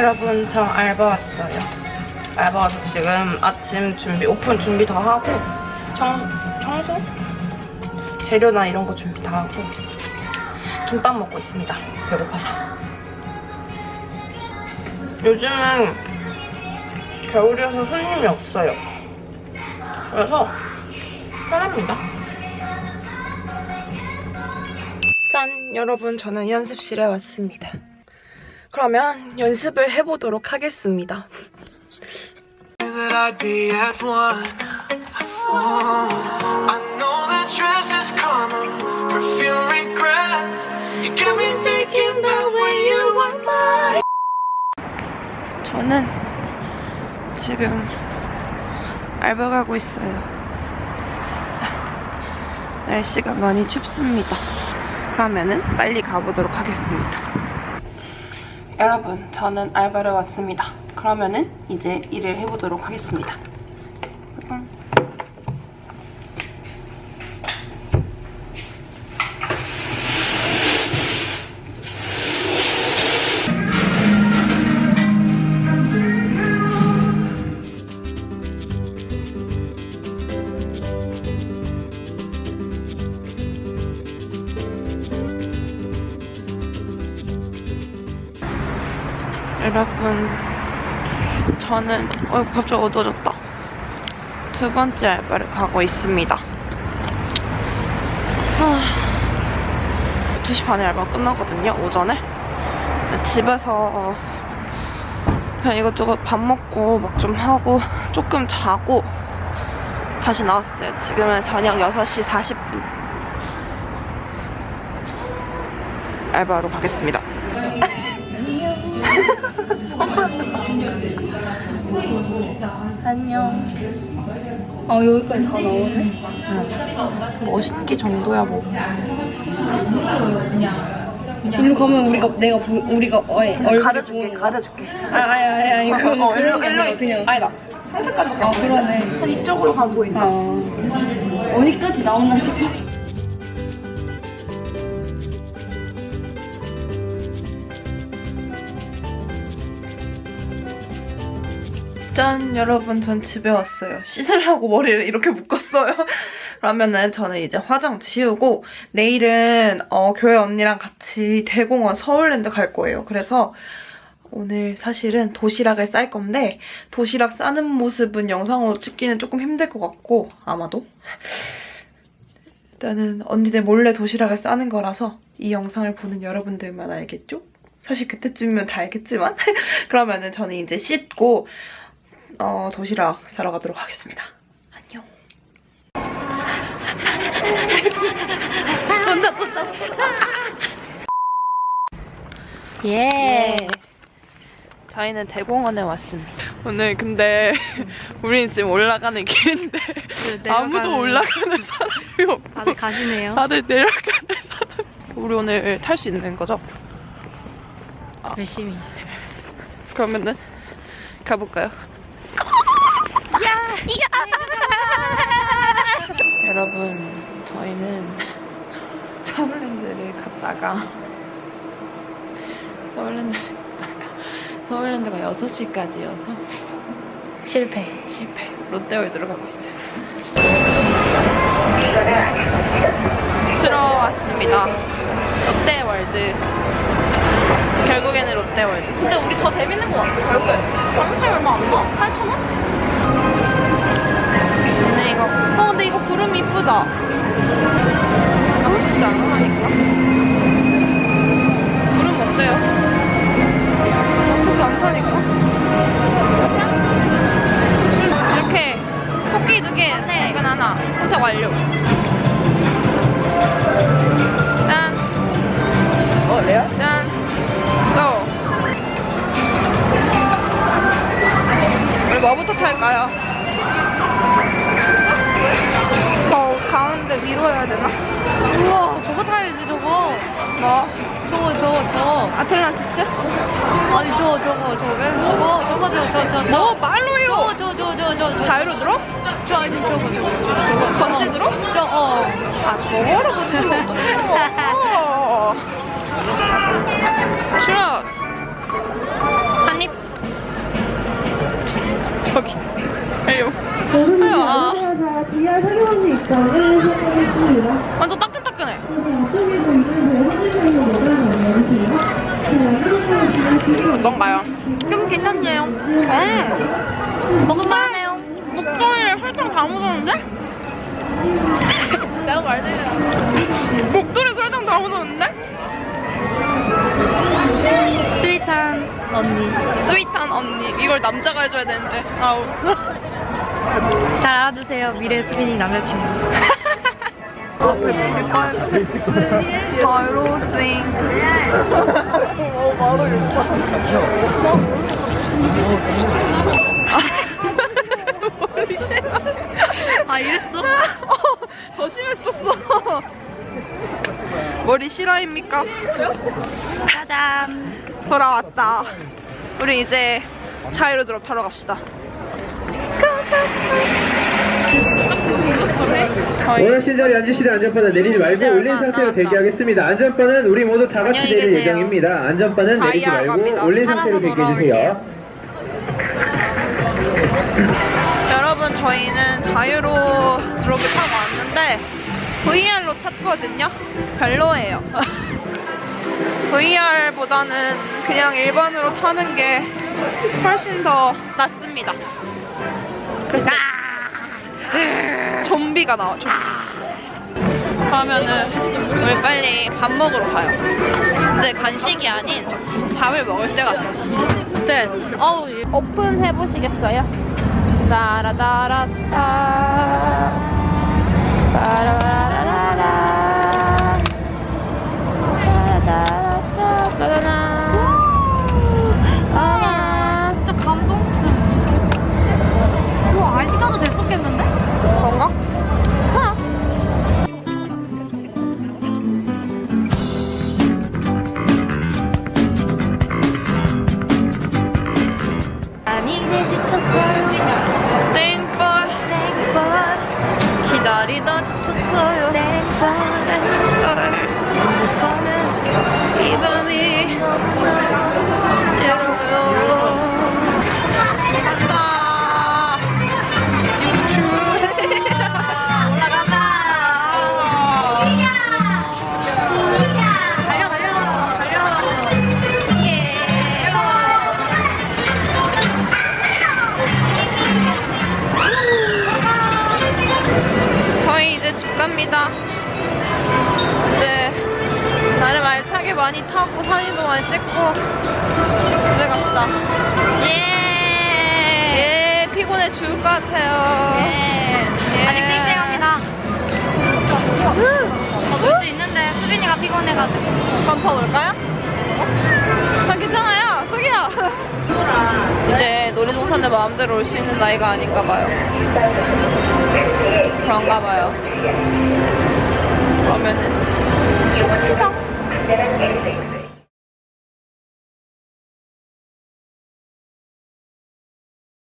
여러분 저 알바 왔어요. 알바 와서 지금 아침 준비, 오픈 준비 다 하고 청, 청소? 재료나 이런 거 준비 다 하고 김밥 먹고 있습니다. 배고파서. 요즘은 겨울이어서 손님이 없어요. 그래서 편합니다. 짠! 여러분 저는 연습실에 왔습니다. 그러면 연습을 해보도록 하겠습니다. Oh. 저는 지금 알바 가고 있어요. 날씨가 많이 춥습니다. 그러면은 빨리 가보도록 하겠습니다. 여러분, 저는 알바를 왔습니다. 그러면은 이제 일을 해보도록 하겠습니다. 저는 어 갑자기 어두워졌다. 두 번째 알바를 가고 있습니다. 아, 2시 반에 알바 끝나거든요, 오전에. 집에서 그냥 이것저것 밥 먹고 막 좀 하고 조금 자고 다시 나왔어요. 지금은 저녁 6시 40분. 알바로 가겠습니다. 안녕. 아 여기까지 다 나오네? 멋있기 정도야 뭐. 일로 가면 우리가 내가 보, 우리가 어, 얼굴 가려줄게, 가려줄게. 아 아니 아니 아니 그런 어, 일로, 게 일로. 그냥 아니다. 상체까지밖에 아안 보여. 그러네 한 이쪽으로 가면 보인다. 아 어디까지 나오나 싶어 짠 여러분. 전 집에 왔어요. 씻으려고 머리를 이렇게 묶었어요. 그러면은 저는 이제 화장 지우고 내일은 어, 교회 언니랑 같이 대공원 서울랜드 갈 거예요. 그래서 오늘 사실은 도시락을 쌀 건데 도시락 싸는 모습은 영상으로 찍기는 조금 힘들 것 같고 아마도. 일단은 언니들 몰래 도시락을 싸는 거라서 이 영상을 보는 여러분들만 알겠죠? 사실 그때쯤이면 다 알겠지만. 그러면은 저는 이제 씻고 어, 도시락 사러 가도록 하겠습니다. 안녕. 본다, 본다. 예. 저희는 대공원에 왔습니다. 오늘 근데 우리는 지금 올라가는 길인데 아무도 올라가는 사람이 없고 다들 가시네요 다들 내려가는 사람. 우리 오늘 탈 수 있는 거죠? 열심히 그러면은 가볼까요? 여러분, 저희는 서울랜드를 갔다가 서울랜드 서울랜드가 6시까지여서 실패 실패. 롯데월드로 가고 있어요. 들어왔습니다. 롯데월드. 결국에는 롯데월드. 근데 우리 더 재밌는 것 같아, 결국에. 장시 얼마 안 나? 8,000원? 이쁘다. 아무렇지 않아, 하니까. 구름 어때요? 나쁘지 않다니까? 이렇게 토끼 두 개, 세, 이건 하나. 선택 완료. 짠. 어, 레어? 짠. 고. 우리 뭐부터 탈까요? 뭐? 저거 저거 저 아틀란티스? 아니 저거 저거 저거 저거 저거 저거 저거 뭐 말로요? 저거 저거 저거 저 아니 저거 저거 번식으로? 저 어. 아, 저거를 번식으로 어. 추러. 한 입. 저기. 입장을 시작하겠습니다. 완전 따끈따끈해. 이쪽에도 이쪽에도 해주시는 모델을 내주세요. 그냥 이렇게 지금 드리고 어떤가요? 좀 괜찮네요. 음. 먹을만하네요. 목도리에 설탕 다 묻었는데? 내가 말대로. 목도리 설탕 다 묻었는데? 스윗한 언니. 스윗한 언니. 이걸 남자가 해줘야 되는데. 아우. 잘 알아두세요. 미래 수빈이 남자친구. 자유로 스윙. 어, 바로 머리 심해. 아 이랬어? 어, 더 심했었어. 머리 실화입니까? 짜잔. 돌아왔다. 우리 이제 자유로 드롭 타러 갑시다. 저 희 원하신 자리에 앉으시되 안전바는 내리지 말고 올린 상태로 대기하겠습니다. 안전바는 우리 모두 다 같이 내릴. 예정입니다. 안전바는 내리지. 말고 올린 상태로 대기해주세요. 여러분 저희는 자유로 드롭을 타고 왔는데 VR로 탔거든요. 별로예요. VR보다는 그냥 일반으로 타는 게 훨씬 더 낫습니다. 그래서 좀비가 나와. 좀비. 그러면은 우리 빨리 밥 먹으러 가요. 이제 간식이 아닌 밥을 먹을 때가 됐어. 네. 어우. 오픈 해 보시겠어요? 따라따라따 많이 타고 사진도 많이 찍고 집에 갑시다. 예. 예, 피곤해 죽을 것 같아요. 예. 예. 아직 쌩쌩합니다. 더놀수 있는데 수빈이가 피곤해가지고. 더 놀까요? 전 괜찮아요. 저기요. 이제 놀이동산에 마음대로 올 수 있는 나이가 아닌가 봐요. 그런가 봐요. 그러면은 봅시다. academic basics.